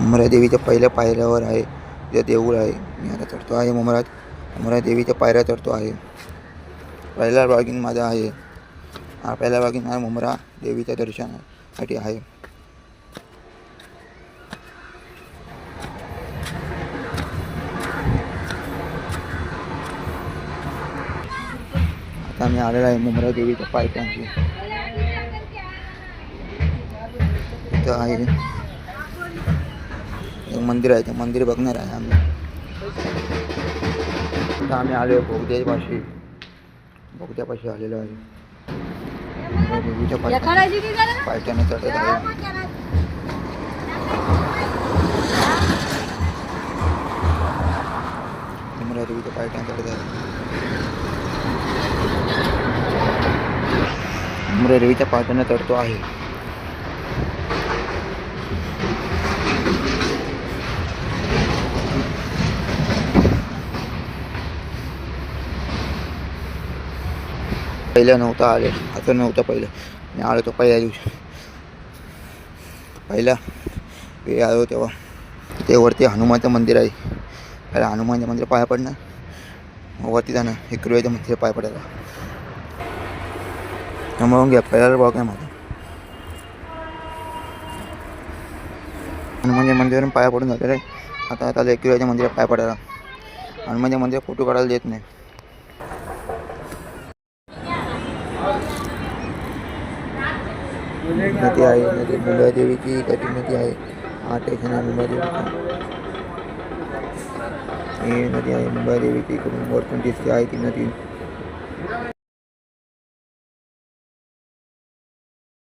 उमरा देवीच्या पहिल्या पायऱ्यावर आहे. जे देऊळ आहे. मी आता चढतो आहे मुमरात. उमरा देवीच्या पायऱ्या चढतो आहे. पहिला ब्लॉगिंग माझा आहे. हा पहिला ब्लॉगिंग हा मुंबरा देवीच्या दर्शनासाठी आहे. आता मी आलेलो आहे मुंबरा देवीच्या पायऱ्यांची इथं आहे. एक मंदिर आहे ते मंदिर बघणार आहे आम्ही. आम्ही आलो बोगद्यापाशी. बोगद्यापाशी आलेलो आहे. देवीच्या पायथ्या पायथ्याने चढत आहे. देवीच्या पायथ्याने चढत आहे. मुंबरा देवीच्या पायथ्याने चढतो आहे. पहिलं नव्हतं आले. असं नव्हतं पहिलं. मी आलो तो पहिल्या दिवशी. पहिला वेळ आलो तेव्हा. ते वरती हनुमानचं मंदिर आहे. पहिला हनुमानचं मंदिर पाया पडणार. मग वरती जाणं हे कृष्णाच्या मंदिर पाया पडायला. त्यामुळे घ्या. पहिल्याला भाग काय माझा हनुमानच्या मंदिरावरून पाया पडून जाते रे आता आता एकविराच्या मंदिरात पाया पडायला. हनुमानच्या मंदिरात फोटो काढायला देत नाही. नदी आहे नदी मुंबादेवीची कधी नदी आहे. हा स्टेशन आहे मुंबई ही नदी आहे मुंबादेवीची इकडून वरतून दिसते आहे ती नदी.